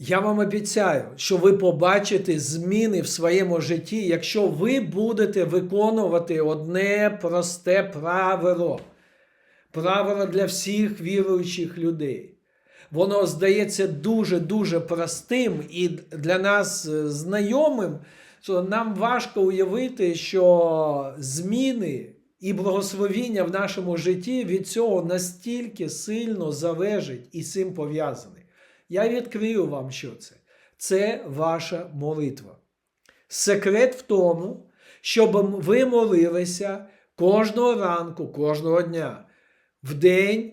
Я вам обіцяю, що ви побачите зміни в своєму житті, якщо ви будете виконувати одне просте правило. Правило для всіх віруючих людей. Воно здається дуже-дуже простим і для нас е, знайомим, що нам важко уявити, що зміни і благословіння в нашому житті від цього настільки сильно залежить і цим пов'язаний. Я відкрию вам, що це. Це ваша молитва. Секрет в тому, щоб ви молилися кожного ранку, кожного дня, вдень,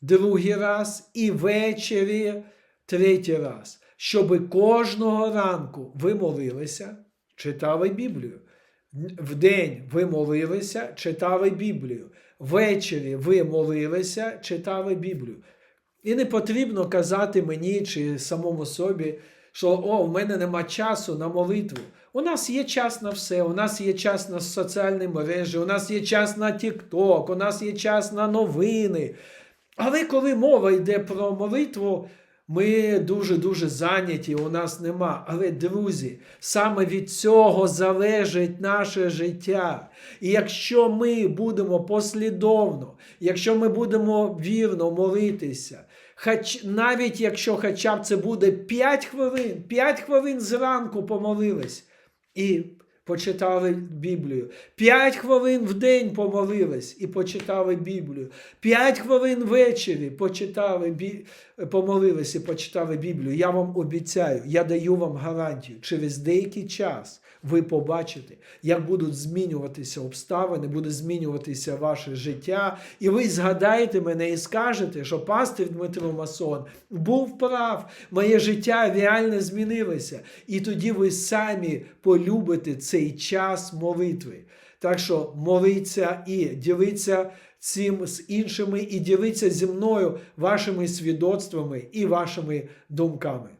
другий раз і ввечері третій раз. Щоб кожного ранку ви молилися, читали Біблію. Вдень ви молилися, читали Біблію. Ввечері ви молилися, читали Біблію. І не потрібно казати мені чи самому собі, що о, в мене нема часу на молитву. У нас є час на все, у нас є час на соціальні мережі, у нас є час на TikTok, у нас є час на новини. Але коли мова йде про молитву, ми дуже-дуже зайняті, у нас нема. Але, друзі, саме від цього залежить наше життя. І якщо ми будемо послідовно, якщо ми будемо вірно молитися, хоч, навіть якщо хоча б це буде 5 хвилин, 5 хвилин зранку помолились і почитали Біблію. 5 хвилин в день помолились і почитали Біблію. 5 хвилин ввечері почитали, помолились і почитали Біблію. Я вам обіцяю, я даю вам гарантію, через деякий час ви побачите, як будуть змінюватися обставини, буде змінюватися ваше життя, і ви згадаєте мене і скажете, що пастир Дмитро Масон був прав, моє життя реально змінилося. І тоді ви самі полюбите цей час молитви. Так що молиться і ділиться цим з іншими, і ділиться зі мною вашими свідоцтвами і вашими думками.